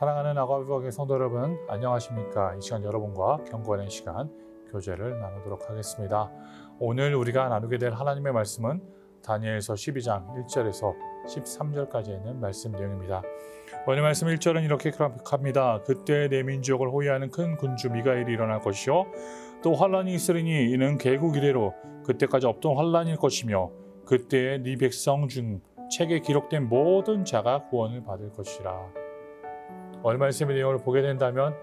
사랑하는 아가비박의 성도 여러분, 안녕하십니까? 이 시간 여러분과 경건의 시간 교제를 나누도록 하겠습니다. 오늘 우리가 나누게 될 하나님의 말씀은 다니엘서 12장 1절에서 13절까지 있는 말씀 내용입니다. 오늘 말씀 1절은 이렇게 기록합니다. 그때 내 민족을 호위하는 큰 군주 미가엘이 일어날 것이요 또 환란이 있으리니 이는 개국 이래로 그때까지 없던 환란일 것이며 그때에 네 백성 중 책에 기록된 모든 자가 구원을 받을 것이라. 오늘 말씀의 내용을 보게 된다면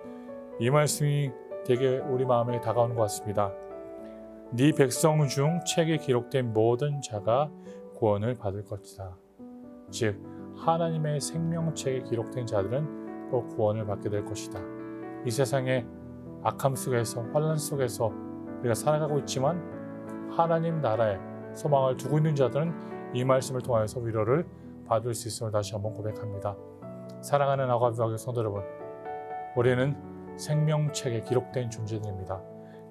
이 말씀이 되게 우리 마음에 다가오는 것 같습니다. 네 백성 중 책에 기록된 모든 자가 구원을 받을 것이다. 즉 하나님의 생명책에 기록된 자들은 꼭 구원을 받게 될 것이다. 이 세상의 악함 속에서 환란 속에서 우리가 살아가고 있지만 하나님 나라에 소망을 두고 있는 자들은 이 말씀을 통하여서 위로를 받을 수 있음을 다시 한번 고백합니다. 사랑하는 아가비학의 성도 여러분, 우리는 생명책에 기록된 존재들입니다.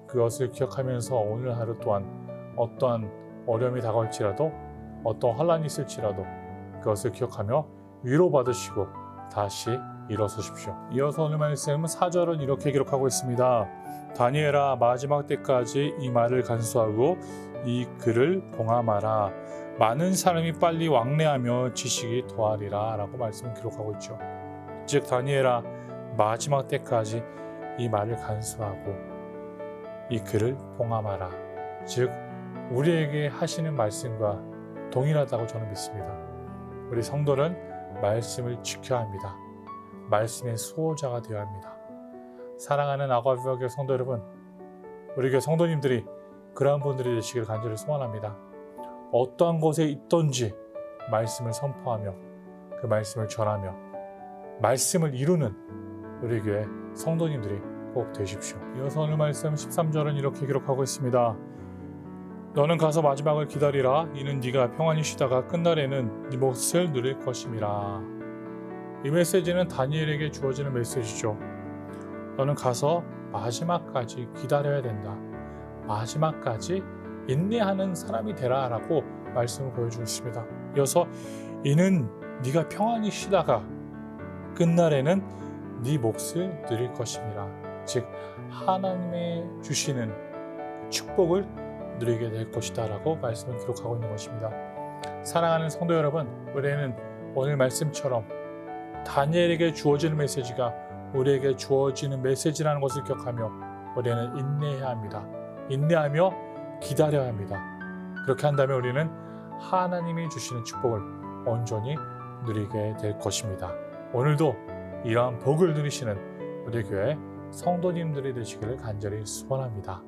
그것을 기억하면서 오늘 하루 또한 어떠한 어려움이 다가올지라도 어떤 환란이 있을지라도 그것을 기억하며 위로받으시고 다시 일어서십시오. 이어서 오늘 말씀은 4절은 이렇게 기록하고 있습니다. 다니엘아 마지막 때까지 이 말을 간수하고 이 글을 봉함하라. 많은 사람이 빨리 왕래하며 지식이 더하리라 라고 말씀을 기록하고 있죠. 즉 다니엘아 마지막 때까지 이 말을 간수하고 이 글을 봉함하라. 즉 우리에게 하시는 말씀과 동일하다고 저는 믿습니다. 우리 성도는 말씀을 지켜야 합니다. 말씀의 수호자가 되어야 합니다. 사랑하는 아가비학의 성도 여러분, 우리 교회 성도님들이 그러한 분들이 되시길 간절히 소원합니다. 어떠한 곳에 있던지 말씀을 선포하며 그 말씀을 전하며 말씀을 이루는 우리 교회 성도님들이 꼭 되십시오. 이어서 오늘 말씀 13절은 이렇게 기록하고 있습니다. 너는 가서 마지막을 기다리라. 이는 네가 평안히 쉬다가 끝날에는 네 몫을 누릴 것임이라. 이 메시지는 다니엘에게 주어지는 메시지죠. 너는 가서 마지막까지 기다려야 된다. 마지막까지 인내하는 사람이 되라라고 말씀을 보여주고 있습니다. 이어서 이는 네가 평안히 쉬다가 끝날에는 네 몫을 누릴 것임이라. 즉 하나님의 주시는 축복을 누리게 될 것이다라고 말씀을 기록하고 있는 것입니다. 사랑하는 성도 여러분, 우리는 오늘 말씀처럼 다니엘에게 주어지는 메시지가 우리에게 주어지는 메시지라는 것을 기억하며 우리는 인내해야 합니다. 인내하며 기다려야 합니다. 그렇게 한다면 우리는 하나님이 주시는 축복을 온전히 누리게 될 것입니다. 오늘도 이러한 복을 누리시는 우리 교회 성도님들이 되시기를 간절히 소원합니다.